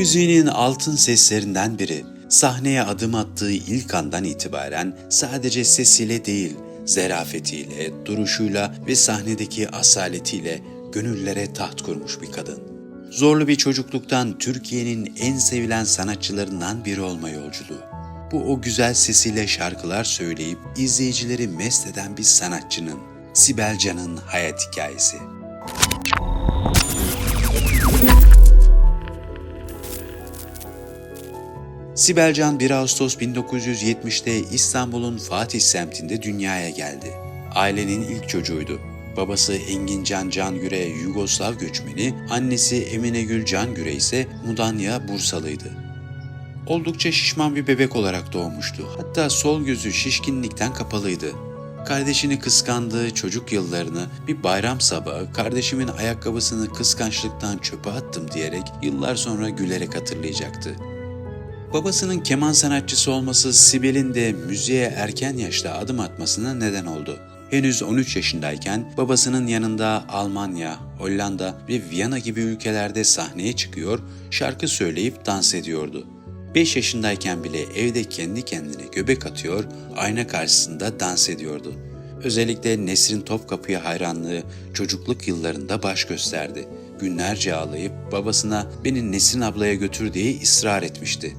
müziğinin altın seslerinden biri. Sahneye adım attığı ilk andan itibaren sadece sesiyle değil, zerafetiyle, duruşuyla ve sahnedeki asaletiyle gönüllere taht kurmuş bir kadın. Zorlu bir çocukluktan Türkiye'nin en sevilen sanatçılarından biri olma yolculuğu. Bu o güzel sesiyle şarkılar söyleyip izleyicileri mest eden bir sanatçının, Sibel Can'ın hayat hikayesi. Sibel Can 1 Ağustos 1970'te İstanbul'un Fatih semtinde dünyaya geldi. Ailenin ilk çocuğuydu. Babası Engin Can Can Güre Yugoslav göçmeni, annesi Emine Gül Can Güre ise Mudanya Bursalıydı. Oldukça şişman bir bebek olarak doğmuştu. Hatta sol gözü şişkinlikten kapalıydı. Kardeşini kıskandığı çocuk yıllarını bir bayram sabahı kardeşimin ayakkabısını kıskançlıktan çöpe attım diyerek yıllar sonra gülerek hatırlayacaktı. Babasının keman sanatçısı olması Sibel'in de müziğe erken yaşta adım atmasına neden oldu. Henüz 13 yaşındayken babasının yanında Almanya, Hollanda ve Viyana gibi ülkelerde sahneye çıkıyor, şarkı söyleyip dans ediyordu. 5 yaşındayken bile evde kendi kendine göbek atıyor, ayna karşısında dans ediyordu. Özellikle Nesrin Topkapı'ya hayranlığı çocukluk yıllarında baş gösterdi. Günlerce ağlayıp babasına beni Nesrin ablaya götür diye ısrar etmişti.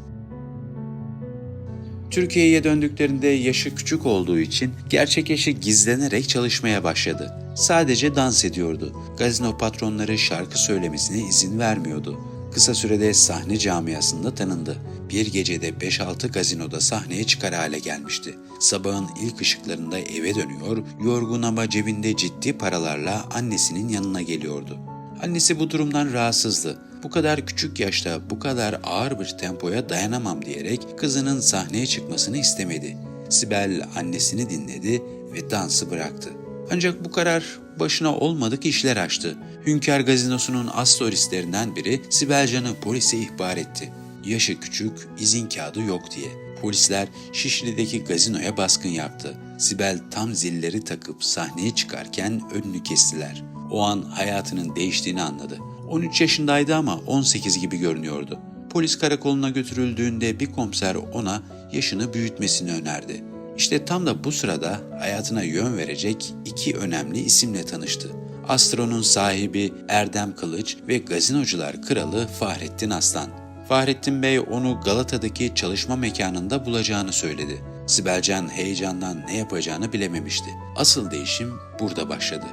Türkiye'ye döndüklerinde yaşı küçük olduğu için gerçek yaşı gizlenerek çalışmaya başladı. Sadece dans ediyordu. Gazino patronları şarkı söylemesine izin vermiyordu. Kısa sürede sahne camiasında tanındı. Bir gecede 5-6 gazinoda sahneye çıkar hale gelmişti. Sabahın ilk ışıklarında eve dönüyor, yorgun ama cebinde ciddi paralarla annesinin yanına geliyordu. Annesi bu durumdan rahatsızdı. Bu kadar küçük yaşta bu kadar ağır bir tempoya dayanamam diyerek kızının sahneye çıkmasını istemedi. Sibel annesini dinledi ve dansı bıraktı. Ancak bu karar başına olmadık işler açtı. Hünkar Gazinosu'nun as solistlerinden biri Sibel Can'ı polise ihbar etti. Yaşı küçük, izin kağıdı yok diye. Polisler Şişli'deki gazinoya baskın yaptı. Sibel tam zilleri takıp sahneye çıkarken önünü kestiler. O an hayatının değiştiğini anladı. 13 yaşındaydı ama 18 gibi görünüyordu. Polis karakoluna götürüldüğünde bir komiser ona yaşını büyütmesini önerdi. İşte tam da bu sırada hayatına yön verecek iki önemli isimle tanıştı. Astro'nun sahibi Erdem Kılıç ve gazinocular kralı Fahrettin Aslan. Fahrettin Bey onu Galata'daki çalışma mekanında bulacağını söyledi. Sibelcan heyecandan ne yapacağını bilememişti. Asıl değişim burada başladı.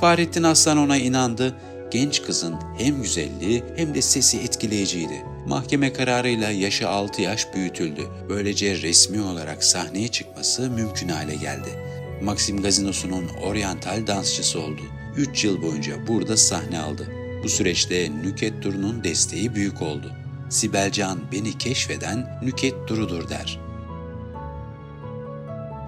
Fahrettin Aslan ona inandı. Genç kızın hem güzelliği hem de sesi etkileyiciydi. Mahkeme kararıyla yaşı 6 yaş büyütüldü. Böylece resmi olarak sahneye çıkması mümkün hale geldi. Maxim Gazinosu'nun oryantal dansçısı oldu. 3 yıl boyunca burada sahne aldı. Bu süreçte Nüket Duru'nun desteği büyük oldu. Sibelcan beni keşfeden Nüket Duru'dur der.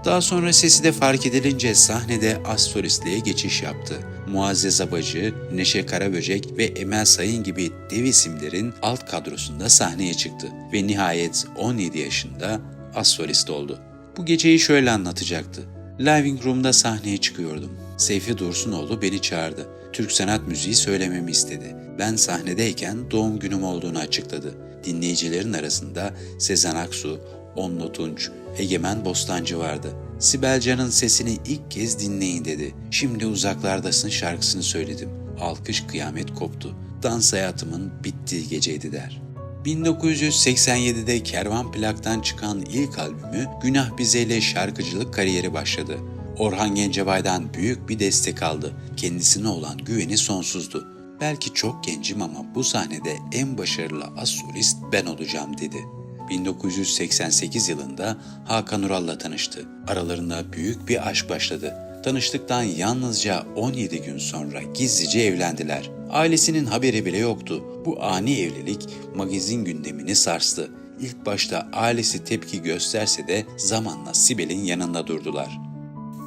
Daha sonra sesi de fark edilince sahnede astrolistliğe geçiş yaptı. Muazzez Abacı, Neşe Karaböcek ve Emel Sayın gibi dev isimlerin alt kadrosunda sahneye çıktı ve nihayet 17 yaşında astrolist oldu. Bu geceyi şöyle anlatacaktı. Living Room'da sahneye çıkıyordum. Seyfi Dursunoğlu beni çağırdı. Türk sanat müziği söylememi istedi. Ben sahnedeyken doğum günüm olduğunu açıkladı. Dinleyicilerin arasında Sezen Aksu, Onno Tunç, Egemen Bostancı vardı. Sibel Can'ın sesini ilk kez dinleyin dedi. Şimdi uzaklardasın şarkısını söyledim. Alkış kıyamet koptu. Dans hayatımın bittiği geceydi der. 1987'de Kervan Plak'tan çıkan ilk albümü Günah Bize ile şarkıcılık kariyeri başladı. Orhan Gencebay'dan büyük bir destek aldı. Kendisine olan güveni sonsuzdu. Belki çok gencim ama bu sahnede en başarılı as solist ben olacağım dedi. 1988 yılında Hakan Ural'la tanıştı. Aralarında büyük bir aşk başladı. Tanıştıktan yalnızca 17 gün sonra gizlice evlendiler. Ailesinin haberi bile yoktu. Bu ani evlilik magazin gündemini sarstı. İlk başta ailesi tepki gösterse de zamanla Sibel'in yanında durdular.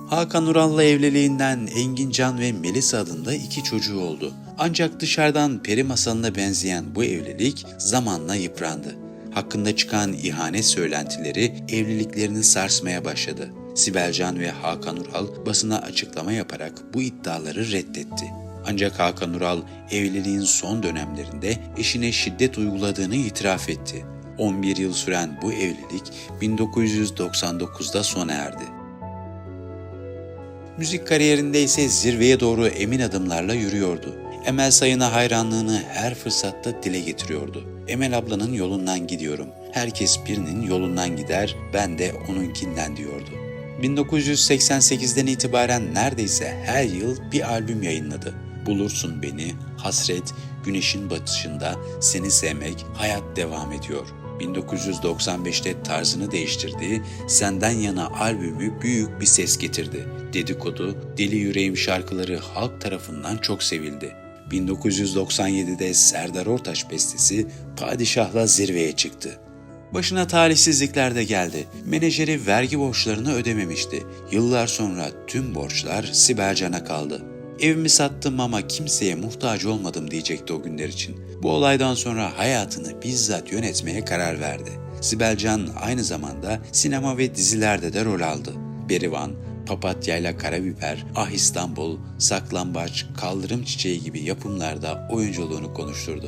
Hakan Ural'la evliliğinden Engin Can ve Melisa adında iki çocuğu oldu. Ancak dışarıdan peri masalına benzeyen bu evlilik zamanla yıprandı. Hakkında çıkan ihanet söylentileri evliliklerini sarsmaya başladı. Sibelcan ve Hakan Ural basına açıklama yaparak bu iddiaları reddetti. Ancak Hakan Ural evliliğin son dönemlerinde eşine şiddet uyguladığını itiraf etti. 11 yıl süren bu evlilik 1999'da sona erdi. Müzik kariyerinde ise zirveye doğru emin adımlarla yürüyordu. Emel Sayın'a hayranlığını her fırsatta dile getiriyordu. Emel ablanın yolundan gidiyorum. Herkes birinin yolundan gider, ben de onunkinden diyordu. 1988'den itibaren neredeyse her yıl bir albüm yayınladı. Bulursun Beni, Hasret, Güneşin Batışında, Seni Sevmek, Hayat Devam Ediyor. 1995'te tarzını değiştirdiği Senden Yana albümü büyük bir ses getirdi. Dedikodu, Deli Yüreğim şarkıları halk tarafından çok sevildi. 1997'de Serdar Ortaç bestesi Padişah'la zirveye çıktı. Başına talihsizlikler de geldi. Menajeri vergi borçlarını ödememişti. Yıllar sonra tüm borçlar Sibel Can'a kaldı. Evimi sattım ama kimseye muhtaç olmadım diyecekti o günler için. Bu olaydan sonra hayatını bizzat yönetmeye karar verdi. Sibel Can aynı zamanda sinema ve dizilerde de rol aldı. Berivan, Papatya ile Karabiber, Ah İstanbul, Saklambaç, Kaldırım Çiçeği gibi yapımlarda oyunculuğunu konuşturdu.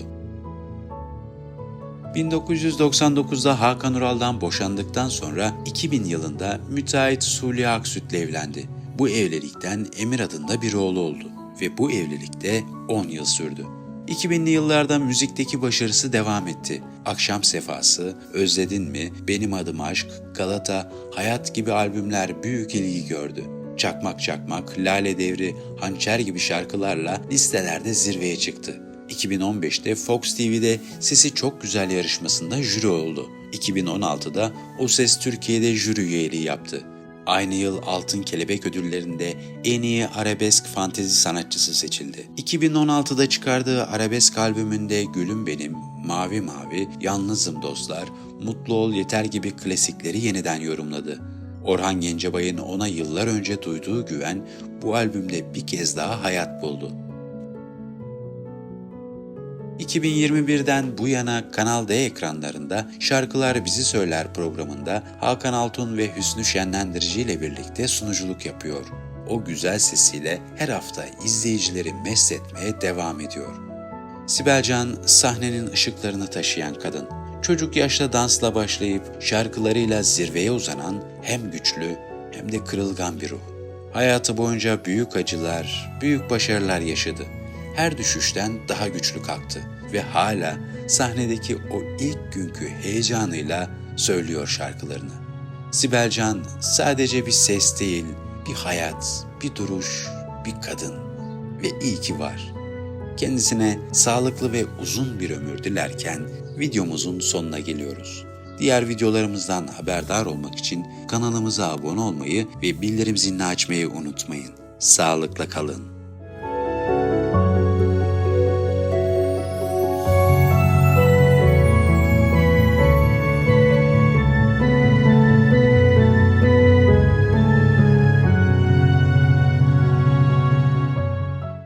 1999'da Hakan Ural'dan boşandıktan sonra 2000 yılında müteahhit Suli Aksüt'le evlendi. Bu evlilikten Emir adında bir oğlu oldu ve bu evlilikte 10 yıl sürdü. 2000'li yıllarda müzikteki başarısı devam etti. Akşam Sefası, Özledin mi, Benim Adım Aşk, Galata, Hayat gibi albümler büyük ilgi gördü. Çakmak Çakmak, Lale Devri, Hançer gibi şarkılarla listelerde zirveye çıktı. 2015'te Fox TV'de Sesi Çok Güzel yarışmasında jüri oldu. 2016'da O Ses Türkiye'de jüri üyeliği yaptı. Aynı yıl Altın Kelebek ödüllerinde en iyi arabesk fantezi sanatçısı seçildi. 2016'da çıkardığı arabesk albümünde Gülüm Benim, Mavi Mavi, Yalnızım Dostlar, Mutlu Ol Yeter gibi klasikleri yeniden yorumladı. Orhan Gencebay'ın ona yıllar önce duyduğu güven bu albümde bir kez daha hayat buldu. 2021'den bu yana Kanal D ekranlarında Şarkılar Bizi Söyler programında Hakan Altun ve Hüsnü Şenlendirici ile birlikte sunuculuk yapıyor. O güzel sesiyle her hafta izleyicileri mest etmeye devam ediyor. Sibel Can sahnenin ışıklarını taşıyan kadın. Çocuk yaşta dansla başlayıp şarkılarıyla zirveye uzanan hem güçlü hem de kırılgan bir ruh. Hayatı boyunca büyük acılar, büyük başarılar yaşadı her düşüşten daha güçlü kalktı ve hala sahnedeki o ilk günkü heyecanıyla söylüyor şarkılarını. Sibel Can sadece bir ses değil, bir hayat, bir duruş, bir kadın ve iyi ki var. Kendisine sağlıklı ve uzun bir ömür dilerken videomuzun sonuna geliyoruz. Diğer videolarımızdan haberdar olmak için kanalımıza abone olmayı ve bildirim zilini açmayı unutmayın. Sağlıkla kalın.